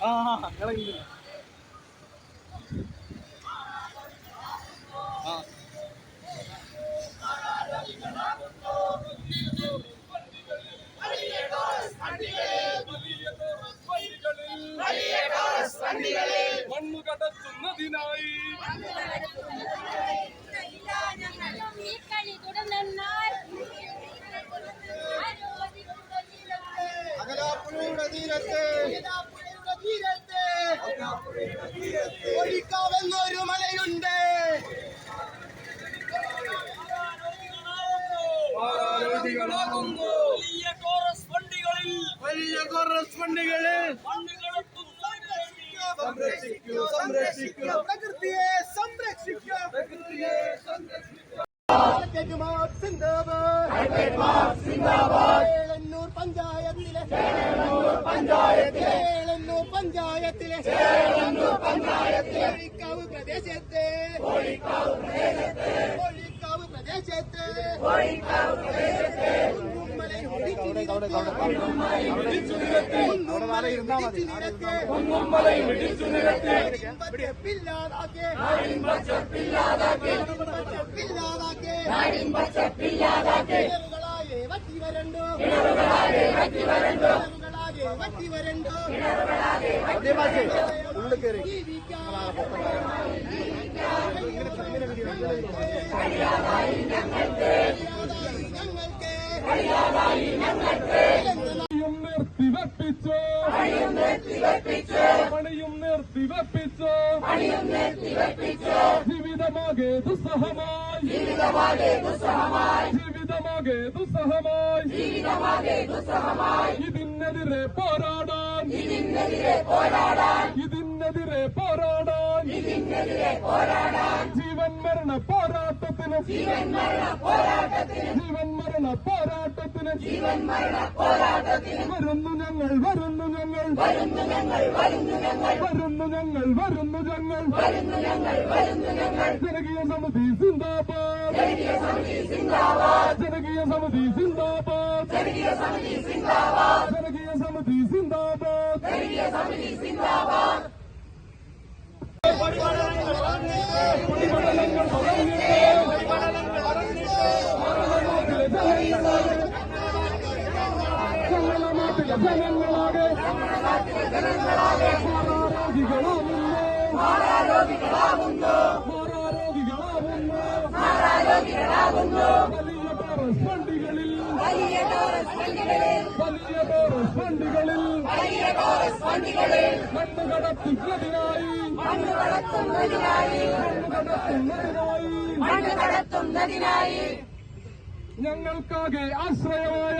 ആ ഇളകില്ല വലിയ ടോറസ് വണ്ടികളിൽ വലിയ കൊറസ്പണ്ടികൾ മണ്ണ് കടത്തുന്നതിന് വേണ്ടി സംരക്ഷിക്കൂ സംരക്ഷിക്കൂ പ്രകൃതിയെ സംരക്ഷിക്കൂ പ്രകൃതിയെ സിന്ദാബാദ്. പഞ്ചായത്തിലെ. പഞ്ചായത്തിലെ. പഞ്ചായത്തിലെ. പഞ്ചായത്തിലെ. ഒഴിക്കാവ് പ്രദേശത്തെ. ഒഴിക്കാവ് പ്രദേശത്തെ. சேர்த்து உண்மலை வட்டி வரண்டோ. வட்டி வரண்டோ. പച്ചപ്പില്ലാതാക്കി. കയറി കിണറുകളാകെ വറ്റി വരണ്ടു. കിണറുകളാകെ വറ്റി വരണ്ടു. ജീവിക്കാം. ഞങ്ങൾക്ക് പണിയും നിർത്തിവെപ്പിച്ചു പണിയും നിർത്തിവെപ്പിച്ചു ജീവിതമാകെ ദുസ്സഹമായി ജീവിതമാകെ ദുസ്സഹമായി ഇതിനെതിരെ പോരാടാൻ ഇതിനെതിരെ പോരാടാൻ ജീവൻ മരണ പോരാട്ടത്തിന്. ജീവൻ മരണ പോരാട്ടത്തിന്. വരുന്നു ഞങ്ങൾ വരുന്നു ഞങ്ങൾ. വരുന്നു ഞങ്ങൾ വരുന്നു ഞങ്ങൾ. ജനകീയ സമിതി സിന്ദാബാദ് ജനകീയ സമിതി സിന്ദാബാദ്. ജനകീയ സമിതി സിന്ദാബാദ്. ജനകീയ സമിതി സിന്ദാബാദ്. കുടിപടലങ്ങൾ ഞങ്ങളുടെ നാട്ടിലെ ജനങ്ങളാകെ മാറാരോഗികളാകുന്നു മാറാരോഗികളാകുന്നു വലിയ ടോറസ് വണ്ടികളിൽ വലിയ ടോറസ് വണ്ടികളിൽ മണ്ണ് കടത്തുന്നതിനായി മണ്ണ് കടത്തുന്നതിനായി ഞങ്ങൾക്കാകെ ആശ്രയമായ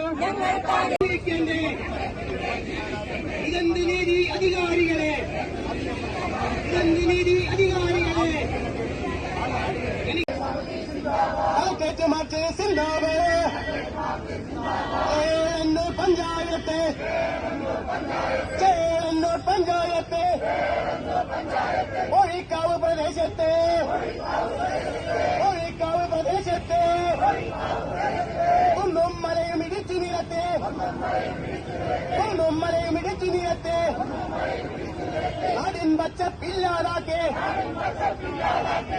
ഇതെന്ത് നീതി അധികാരികളെ? ഇതെന്ത് നീതി അധികാരികളെ പഞ്ചായത്ത്. ചേന്നൂർ പഞ്ചായത്ത്. ഒഴിക്കാവ് പ്രദേശത്ത് ഒഴിക്കാവ് പ്രദേശത്ത് കുന്നും മലയും ഇടിച്ചു നിരത്ത് കുന്നും മലയും ഇടിച്ചു നിരത്ത് നാടിൻ പച്ചപ്പില്ലാതാക്കി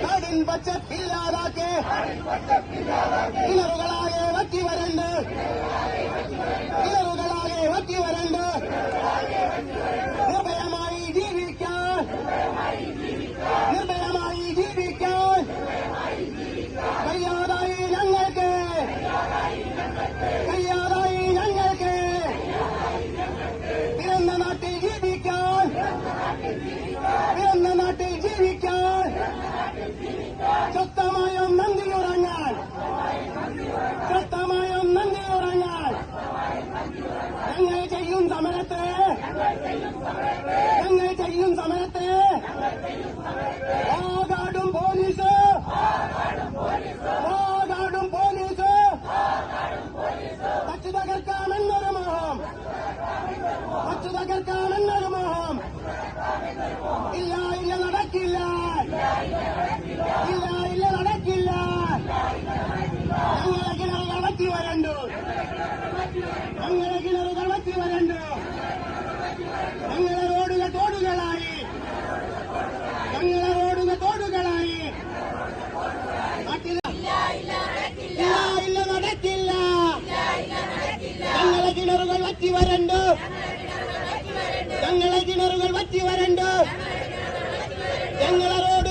നാടിൻ പച്ചപ്പില്ലാതാക്കി കിണറുകളാകെ വറ്റി വരണ്ട് കിണറുകളാകെ വറ്റി വരണ്ട് പിറന്ന നാട്ടിൽ ജീവിക്കാൻ ശക്തമായും നന്ദി ഉറങ്ങാൻ ശക്തമായും നന്ദി ഉറങ്ങാൻ ഞങ്ങൾ ചെയ്യും സമരത്തെ ഞങ്ങൾ ചെയ്യും സമരത്തെ ആകാടും പോലീസ് ആകാടും പോലീസ് തച്ചു തകർക്കാമെന്നൊരു മോഹം തച്ചു തകർക്കാമെന്നൊരു ಇಲ್ಲ നടക്കില്ല ഞങ്ങളെ കിണർ നടത്തി വരണ്ടു ഞങ്ങളെ കിണർ നടത്തി വരണ്ടു ഞങ്ങളെ റോഡുകൾ തോടുകളായി ഞങ്ങളെ റോഡുകൾ തോടുകളായി നാട്ടിൽ ഇല്ല ഇല്ല നടക്കില്ല ഞങ്ങളെ കിണറുകൾ വറ്റി വരണ്ടു ഞങ്ങളെ കിണറുകൾ വറ്റി വരണ്ടു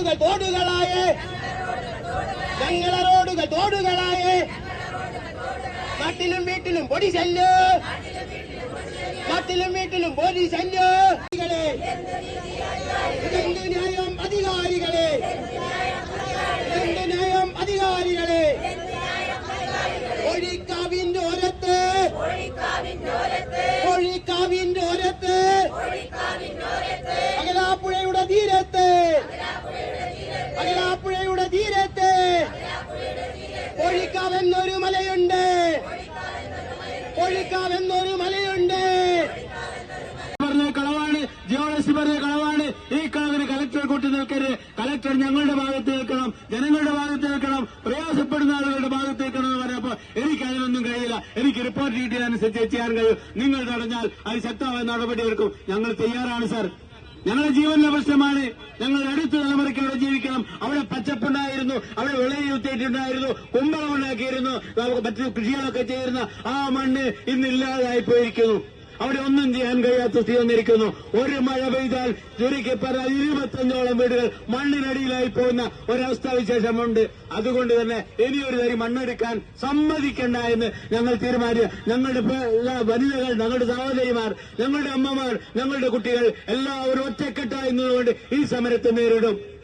റോഡുകൾ തോടുകളായ ഞങ്ങളെ റോഡുകൾ തോടുകളായ നാട്ടിലും വീട്ടിലും പൊടി ശല്യോ നാട്ടിലും വീട്ടിലും പൊടി ശല്യോ ഇതെന്ത് ന്യായം അധികാരികളെ ഇതെന്ത് ന്യായം അധികാരികളെ ഒഴിക്കാവെന്നൊരു മലയുണ്ട്. പറഞ്ഞ കളവാണ് ജിയോളജി പറഞ്ഞ കളവാണ്. ഈ കളവിന് കലക്ടർ കൂട്ടി നിൽക്കരുത്. കലക്ടർ ഞങ്ങളുടെ ഭാഗത്ത് നിൽക്കണം ജനങ്ങളുടെ ഭാഗത്ത് നിൽക്കണം പ്രയാസപ്പെടുന്ന ആളുകളുടെ ഭാഗത്ത് നിൽക്കണം എന്ന് പറഞ്ഞപ്പോ എനിക്ക് അതിനൊന്നും കഴിയില്ല. എനിക്ക് റിപ്പോർട്ട് കിട്ടിയതനുസരിച്ച് ചെയ്യാൻ കഴിയും. നിങ്ങൾ തടഞ്ഞാൽ അത് ശക്തമായ നടപടിയെടുക്കും ഞങ്ങൾ തയ്യാറാണ് സാർ ഞങ്ങളുടെ ജീവന്റെ പ്രശ്നമാണ്. ഞങ്ങളുടെ അടുത്ത തലമുറയ്ക്ക് അവിടെ ജീവിക്കണം. അവിടെ പച്ചപ്പുണ്ടായിരുന്നു വിളയിൽ വിളയുത്തിയിട്ടുണ്ടായിരുന്നു കുമ്പളം ഉണ്ടാക്കിയിരുന്നു നമുക്ക് മറ്റു കൃഷികളൊക്കെ ചെയ്യുന്ന ആ മണ്ണ് ഇന്നില്ലാതായി പോയിരിക്കുന്നു അവിടെ ഒന്നും ചെയ്യാൻ കഴിയാത്ത സ്ഥിതി വന്നിരിക്കുന്നു. ഒരു മഴ പെയ്താൽ ചുരുക്കി പറഞ്ഞാൽ ഇരുപത്തഞ്ചോളം വീടുകൾ മണ്ണിനടിയിലായി പോകുന്ന ഒരവസ്ഥാ വിശേഷമുണ്ട്. അതുകൊണ്ട് തന്നെ ഇനിയൊരു തരി മണ്ണെടുക്കാൻ സമ്മതിക്കണ്ട എന്ന് ഞങ്ങൾ തീരുമാനിച്ചു. ഞങ്ങളുടെ വനിതകൾ ഞങ്ങളുടെ സഹോദരിമാർ ഞങ്ങളുടെ അമ്മമാർ ഞങ്ങളുടെ കുട്ടികൾ എല്ലാവരും ഒറ്റക്കെട്ടായി നിന്നുകൊണ്ട് ഈ സമരത്തെ നേരിടും.